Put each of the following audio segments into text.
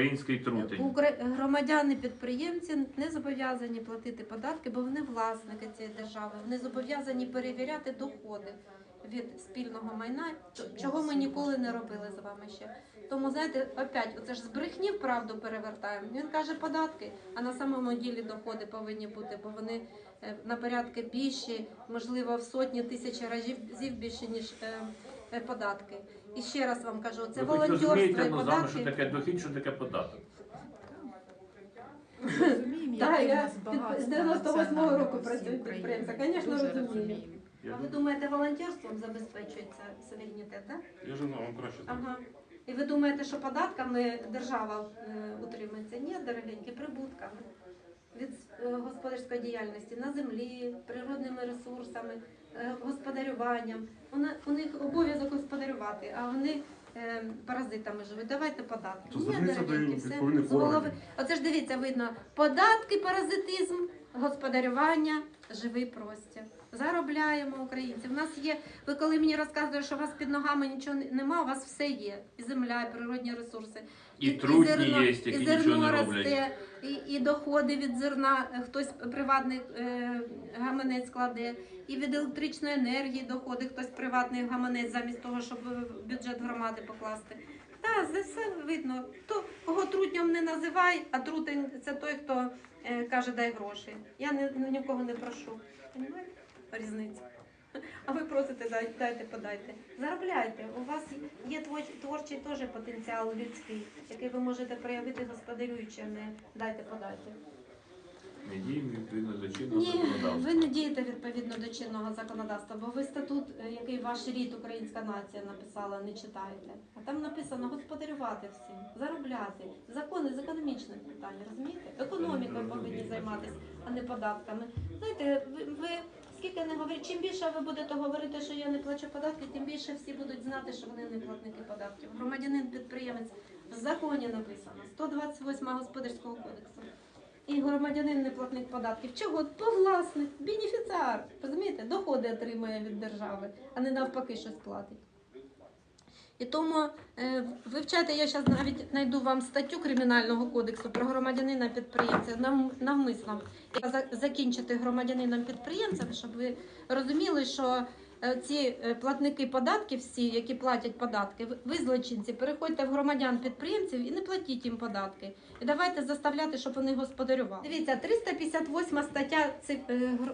український трутень. Укра- Громадяни підприємці не зобов'язані платити податки, бо вони власники цієї держави. Вони зобов'язані перевіряти доходи від спільного майна, чого ми ніколи не робили з вами ще. Тому знаєте, опять, оце ж з брехні в правду перевертаємо. Він каже податки, а на самому ділі доходи повинні бути, бо вони е, на порядки більші, можливо, в сотні тисяч разів більше ніж е, податки. І ще раз вам кажу, це Ви хоч волонтерство розумієте, і податки. що таке дохід, що таке податок. Розуміємо, Так, в я нас під- багатство з 98-го року працюю підприємця, звісно, Дуже розумію. Я, А ви думаєте, волонтерством забезпечується суверенітет, так? Я ж знаю, вам краще знаю. Ага. І ви думаєте, що податками держава е, утримується? Ні, дорогенькі, прибутками від е, господарської діяльності на землі, природними ресурсами, е, господарюванням. Вона, у них обов'язок господарювати, а вони е, паразитами живуть. Давайте податки. То Ні, зверніться до дорогенькі, все відповідних з голови. органів. Оце ж дивіться, видно, податки, паразитизм, господарювання, живий простір. Заробляємо українці. У нас є. Ви коли мені розказуєте, що у вас під ногами нічого не- нема, у вас все є. І земля, і природні ресурси. І трутні зерно- є, які і нічого зерно не росте, і, і доходи від зерна, хтось приватний е, гаманець кладе, і від електричної енергії доходи, хтось приватний гаманець замість того, щоб в бюджет громади покласти. Так, за все видно. Хто кого трутням не називай, а трутень це той, хто е, каже, дай гроші. Я не, нікого не прошу. Понімаєте? Різниця. А ви просите, дай, дайте, подайте. Заробляйте. У вас є творчий теж потенціал людський, який ви можете проявити господарюючи, а не дайте, подайте. Ми діємо відповідно до чинного Ні. Ви не дієте відповідно до чинного законодавства, бо ви статут, е, який ваш рід українська нація написала, не читаєте. А там написано господарювати всім, заробляти. Закони з економічних питань, розумієте? Економікою повинні займатися, а не податками. Знаєте, ви, ви скільки не говорите, чим більше ви будете говорити, що я не плачу податки, тим більше всі будуть знати, що вони не платники податків. Громадянин підприємець в законі написано 128 господарського кодексу. І громадянин не платник податків. Чого? То власник, бенефіціар. Розумієте, доходи отримує від держави, а не навпаки щось платить. І тому е, вивчайте, я зараз навіть знайду вам статтю Кримінального кодексу про громадянина підприємця нав- навмисно закінчити громадянином підприємцем, щоб ви розуміли, що ці е, платники податків, всі, які платять податки, ви- злочинці, переходьте в громадян підприємців і не платіть їм податки. І давайте заставляти, щоб вони господарювали. Дивіться, 358 стаття е,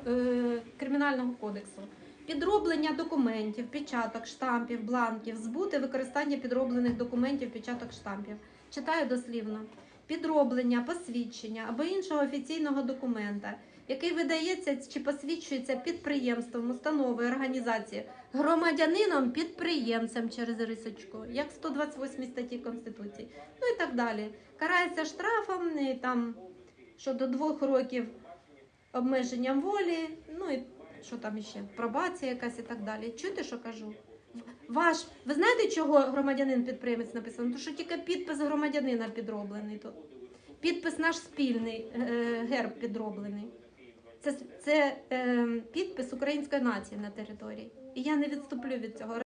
е, Кримінального кодексу. Підроблення документів, печаток, штампів, бланків, збут і використання підроблених документів, печаток, штампів. Читаю дослівно. Підроблення, посвідчення або іншого офіційного документа, який видається чи посвідчується підприємством, установою, організацією, громадянином, підприємцем через рисочку, як в 128 статті Конституції, ну і так далі. Карається штрафом, і там що до двох років обмеженням волі, ну і що там іще, пробація якась і так далі. Чуєте, що кажу? Ваш, ви знаєте, чого громадянин підприємець написано? Тому що тільки підпис громадянина підроблений тут. Підпис наш спільний, е, герб підроблений. Це, це е, підпис української нації на території. І я не відступлю від цього.